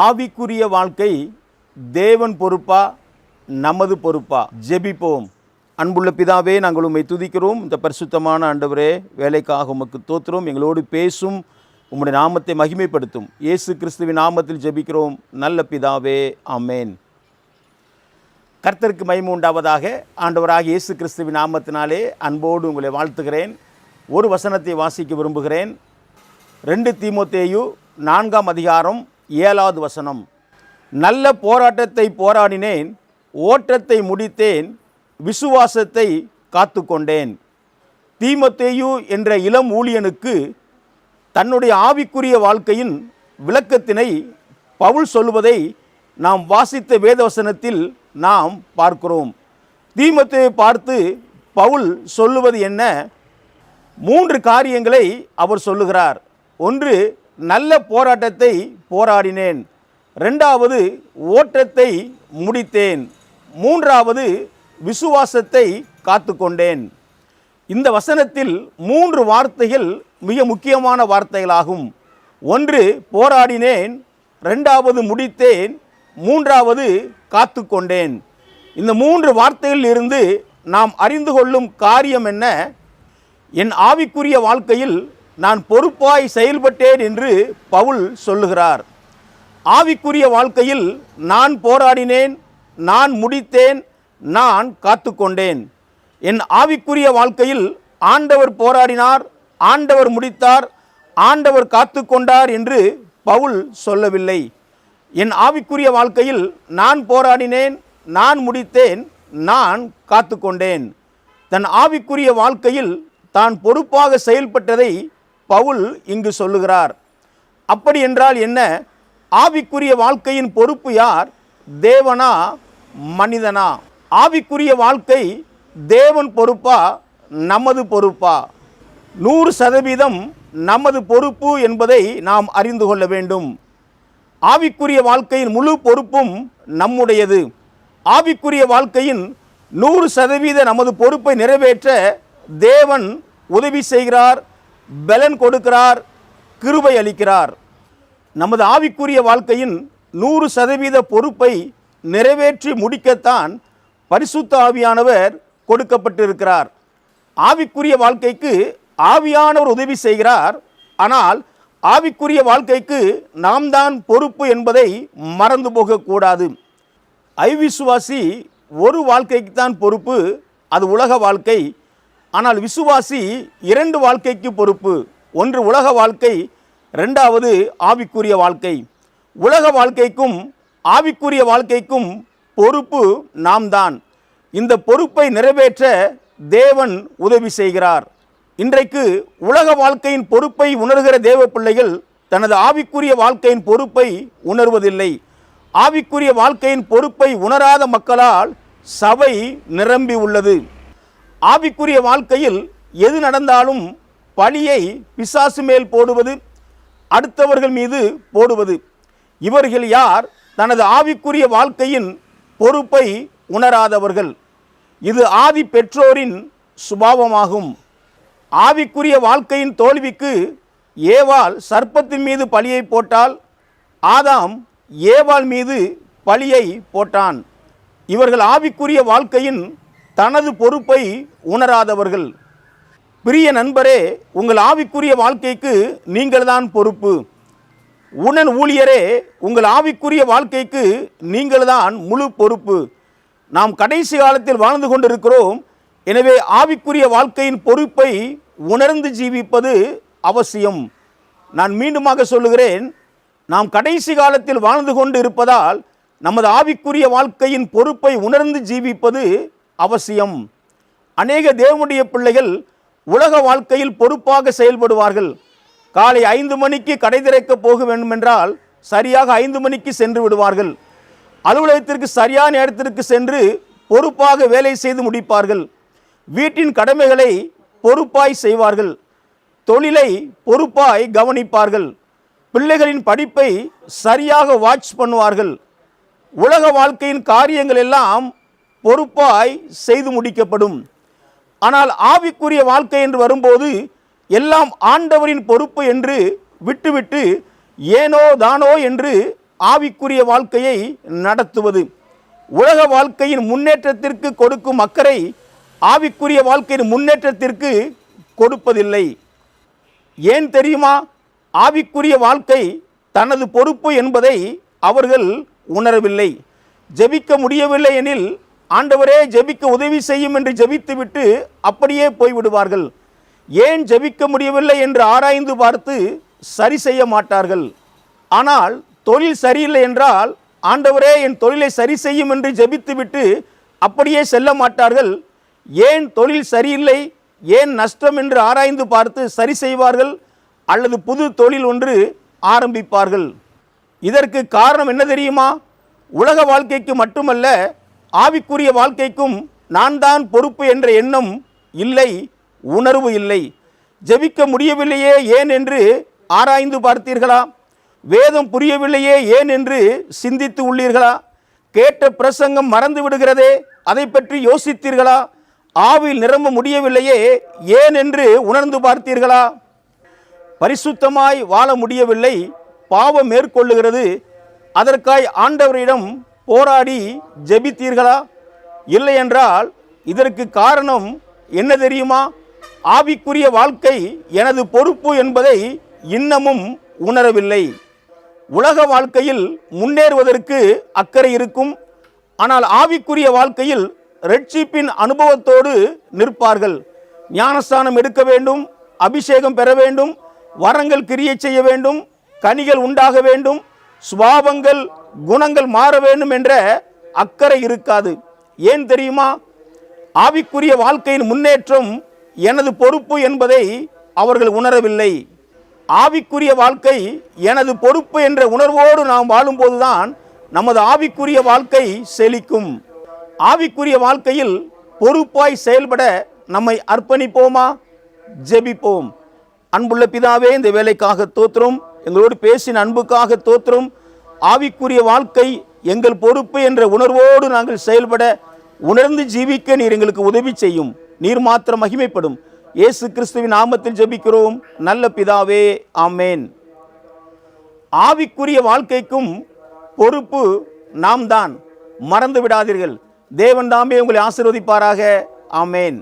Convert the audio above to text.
ஆவிக்குரிய வாழ்க்கை தேவன் பொறுப்பா நமது பொறுப்பா? ஜெபிப்போம். அன்புள்ள பிதாவே நாங்கள் உம்மை துதிக்கிறோம். இந்த பரிசுத்தமான ஆண்டவரே வேலைக்காக உமக்கு தோத்துறோம். எங்களோடு பேசும் உம்முடைய நாமத்தை மகிமைப்படுத்தும். இயேசு கிறிஸ்துவின் நாமத்தில் ஜெபிக்கிறோம். நல்ல பிதாவே அமேன் கர்த்தருக்கு மகிமை உண்டாவதாக. ஆண்டவராக இயேசு கிறிஸ்துவின் நாமத்தினாலே அன்போடு உங்களை வாழ்த்துகிறேன். ஒரு வசனத்தை வாசிக்க விரும்புகிறேன். ரெண்டு தீமோத்தேயு நான்காம் அதிகாரம் ஏழாவது வசனம். நல்ல போராட்டத்தை போராடினேன் ஓட்டத்தை முடித்தேன் விசுவாசத்தை காத்துக்கொண்டேன். தீமத்தேயு என்ற இளம் ஊழியனுக்கு தன்னுடைய ஆவிக்குரிய வாழ்க்கையின் விளக்கத்தினை பவுல் சொல்லுவதை நாம் வாசித்த வேதவசனத்தில் நாம் பார்க்கிறோம். தீமத்தை பார்த்து பவுல் சொல்லுவது என்ன? மூன்று காரியங்களை அவர் சொல்லுகிறார். ஒன்று நல்ல போராட்டத்தை போராடினேன். ரெண்டாவது ஓட்டத்தை முடித்தேன். மூன்றாவது விசுவாசத்தை காத்துக்கொண்டேன். இந்த வசனத்தில் மூன்று வார்த்தைகள் மிக முக்கியமான வார்த்தைகளாகும். ஒன்று போராடினேன். ரெண்டாவது முடித்தேன். மூன்றாவது காத்துக்கொண்டேன். இந்த மூன்று வார்த்தைகளில் இருந்து நாம் அறிந்து கொள்ளும் காரியம் என்ன? என் ஆவிக்குரிய வாழ்க்கையில் நான் பொறுப்பாய் செயல்பட்டேன் என்று பவுல் சொல்லுகிறார். ஆவிக்குரிய வாழ்க்கையில் நான் போராடினேன் நான் முடித்தேன் நான் காத்துக்கொண்டேன். என் ஆவிக்குரிய வாழ்க்கையில் ஆண்டவர் போராடினார் ஆண்டவர் முடித்தார் ஆண்டவர் காத்துக்கொண்டார் என்று பவுல் சொல்லவில்லை. என் ஆவிக்குரிய வாழ்க்கையில் நான் போராடினேன் நான் முடித்தேன் நான் காத்துக்கொண்டேன். தன் ஆவிக்குரிய வாழ்க்கையில் தான் பொறுப்பாக செயல்பட்டதை பவுல் இங்கு சொல்லுகிறார். அப்படி என்றால் என்ன? ஆவிக்குரிய வாழ்க்கையின் பொறுப்பு யார்? தேவனா மனிதனா? ஆவிக்குரிய வாழ்க்கை தேவன் பொறுப்பா நமது பொறுப்பா? நூறு சதவீதம் நமது பொறுப்பு என்பதை நாம் அறிந்து கொள்ள வேண்டும். ஆவிக்குரிய வாழ்க்கையின் முழு பொறுப்பும் நம்முடையது. ஆவிக்குரிய வாழ்க்கையின் நூறு சதவீத நமது பொறுப்பை நிறைவேற்ற தேவன் உதவி செய்கிறார். பலன் கொடுக்கிறார் கிருபை அளிக்கிறார். நமது ஆவிக்குரிய வாழ்க்கையின் நூறு சதவீத பொறுப்பை நிறைவேற்றி முடிக்கத்தான் பரிசுத்த ஆவியானவர் கொடுக்கப்பட்டிருக்கிறார். ஆவிக்குரிய வாழ்க்கைக்கு ஆவியானவர் உதவி செய்கிறார். ஆனால் ஆவிக்குரிய வாழ்க்கைக்கு நாம் தான் பொறுப்பு என்பதை மறந்து போகக்கூடாது. ஐவிசுவாசி ஒரு வாழ்க்கைக்கு தான் பொறுப்பு அது உலக வாழ்க்கை. ஆனால் விசுவாசி இரண்டு வாழ்க்கைக்கு பொறுப்பு. ஒன்று உலக வாழ்க்கை ரெண்டாவது ஆவிக்குரிய வாழ்க்கை. உலக வாழ்க்கைக்கும் ஆவிக்குரிய வாழ்க்கைக்கும் பொறுப்பு நாம் தான் இந்த பொறுப்பை நிறைவேற்ற தேவன் உதவி செய்கிறார். இன்றைக்கு உலக வாழ்க்கையின் பொறுப்பை உணர்கிற தேவ பிள்ளைகள் தனது ஆவிக்குரிய வாழ்க்கையின் பொறுப்பை உணர்வதில்லை. ஆவிக்குரிய வாழ்க்கையின் பொறுப்பை உணராத மக்களால் சபை நிரம்பி உள்ளது. ஆவிக்குரிய வாழ்க்கையில் எது நடந்தாலும் பழியை பிசாசு மேல் போடுவது அடுத்தவர்கள் மீது போடுவது. இவர்கள் யார்? தனது ஆவிக்குரிய வாழ்க்கையின் பொறுப்பை உணராதவர்கள். இது ஆதி பெற்றோரின் சுபாவமாகும். ஆவிக்குரிய வாழ்க்கையின் தோல்விக்கு ஏவாள் சர்ப்பத்தின் மீது பழியை போட்டால் ஆதாம் ஏவாள் மீது பழியை போட்டான். இவர்கள் ஆவிக்குரிய வாழ்க்கையின் தனது பொறுப்பை உணராதவர்கள். பிரிய நண்பரே உங்கள் ஆவிக்குரிய வாழ்க்கைக்கு நீங்கள்தான் பொறுப்பு. உணன் ஊழியரே உங்கள் ஆவிக்குரிய வாழ்க்கைக்கு நீங்கள்தான் முழு பொறுப்பு. நாம் கடைசி காலத்தில் வாழ்ந்து கொண்டிருக்கிறோம். எனவே ஆவிக்குரிய வாழ்க்கையின் பொறுப்பை உணர்ந்து ஜீவிப்பது அவசியம். நான் மீண்டுமாக சொல்லுகிறேன் நாம் கடைசி காலத்தில் வாழ்ந்து கொண்டு இருப்பதால் நமது ஆவிக்குரிய வாழ்க்கையின் பொறுப்பை உணர்ந்து ஜீவிப்பது அவசியம். அநேக தேவனுடைய பிள்ளைகள் உலக வாழ்க்கையில் பொறுப்பாக செயல்படுவார்கள். காலை ஐந்து மணிக்கு கடை திறக்க போக வேண்டுமென்றால் சரியாக ஐந்து மணிக்கு சென்று விடுவார்கள். அலுவலகத்திற்கு சரியான நேரத்திற்கு சென்று பொறுப்பாக வேலை செய்து முடிப்பார்கள். வீட்டின் கடமைகளை பொறுப்பாய் செய்வார்கள். தொழிலை பொறுப்பாய் கவனிப்பார்கள். பிள்ளைகளின் படிப்பை சரியாக வாட்ச் பண்ணுவார்கள். உலக வாழ்க்கையின் காரியங்கள் எல்லாம் பொறுப்பாய் செய்து முடிக்கப்படும். ஆனால் ஆவிக்குரிய வாழ்க்கை என்று வரும்போது எல்லாம் ஆண்டவரின் பொறுப்பு என்று விட்டுவிட்டு ஏனோ தானோ என்று ஆவிக்குரிய வாழ்க்கையை நடத்துவது. உலக வாழ்க்கையின் முன்னேற்றத்திற்கு கொடுக்கும் அக்கறை ஆவிக்குரிய வாழ்க்கையின் முன்னேற்றத்திற்கு கொடுப்பதில்லை. ஏன் தெரியுமா? ஆவிக்குரிய வாழ்க்கை தனது பொறுப்பு என்பதை அவர்கள் உணரவில்லை. ஜெபிக்க முடியவில்லை எனில் ஆண்டவரே ஜெபிக்க உதவி செய்யும் என்று ஜெபித்துவிட்டு அப்படியே போய்விடுவார்கள். ஏன் ஜெபிக்க முடியவில்லை என்று ஆராய்ந்து பார்த்து சரி செய்ய மாட்டார்கள். ஆனால் தொழில் சரியில்லை என்றால் ஆண்டவரே என் தொழிலை சரி செய்யும் என்று ஜெபித்துவிட்டு அப்படியே செல்ல மாட்டார்கள். ஏன் தொழில் சரியில்லை? ஏன் நஷ்டம் என்று ஆராய்ந்து பார்த்து சரி செய்வார்கள்? அல்லது புது தொழில் ஒன்று ஆரம்பிப்பார்கள்? இதற்கு காரணம் என்ன தெரியுமா? உலக வாழ்க்கைக்கு மட்டுமல்ல ஆவிக்குரிய வாழ்க்கைக்கும் நான் தான் பொறுப்பு என்ற எண்ணம் இல்லை உணர்வு இல்லை. ஜெபிக்க முடியவில்லையே ஏன் என்று ஆராய்ந்து பார்த்தீர்களா? வேதம் புரியவில்லையே ஏன் என்று சிந்தித்து உள்ளீர்களா? கேட்ட பிரசங்கம் மறந்து விடுகிறதே அதை பற்றி யோசித்தீர்களா? ஆவில் நிரம்ப முடியவில்லையே ஏன் என்று உணர்ந்து பார்த்தீர்களா? பரிசுத்தமாய் வாழ முடியவில்லை பாவம் மேற்கொள்ளுகிறது. அதற்காய் ஆண்டவரிடம் போராடி ஜெபித்தீர்களா? இல்லை என்றால் இதற்கு காரணம் என்ன தெரியுமா? ஆவிக்குரிய வாழ்க்கை எனது பொறுப்பு என்பதை இன்னமும் உணரவில்லை. உலக வாழ்க்கையில் முன்னேறுவதற்கு அக்கறை இருக்கும். ஆனால் ஆவிக்குரிய வாழ்க்கையில் ரட்சிப்பின் அனுபவத்தோடு நிற்பார்கள். ஞானஸ்தானம் எடுக்க வேண்டும் அபிஷேகம் பெற வேண்டும் வரங்கள் கிரியை செய்ய வேண்டும் கனிகள் உண்டாக வேண்டும் சுவாபங்கள் குணங்கள் மாற வேண்டும் என்ற அக்கறை இருக்காது. ஏன் தெரியுமா? ஆவிக்குரிய வாழ்க்கையின் முன்னேற்றம் எனது பொறுப்பு என்பதை அவர்கள் உணரவில்லை. ஆவிக்குரிய வாழ்க்கை எனது பொறுப்பு என்ற உணர்வோடு நாம் வாழும்போதுதான் நமது ஆவிக்குரிய வாழ்க்கை செழிக்கும். ஆவிக்குரிய வாழ்க்கையில் பொறுப்பாய் செயல்பட நம்மை அர்ப்பணிப்போமா? ஜெபிப்போம். அன்புள்ள பிதாவே இந்த வேலைக்காக தோற்றும் எங்களோடு பேசின அன்புக்காக தோற்றும் ஆவிக்குரிய வாழ்க்கை எங்கள் பொறுப்பு என்ற உணர்வோடு நாங்கள் செயல்பட உணர்ந்து ஜீவிக்க நீர் எங்களுக்கு உதவி செய்யும். நீர் மாத்திரம் மகிமைப்படும். இயேசு கிறிஸ்துவின் நாமத்தில் ஜெபிக்கிறோம். நல்ல பிதாவே ஆமேன். ஆவிக்குரிய வாழ்க்கைக்கும் பொறுப்பு நாம் தான் மறந்து விடாதீர்கள். தேவன் தாமே உங்களை ஆசிர்வதிப்பாராக. ஆமேன்.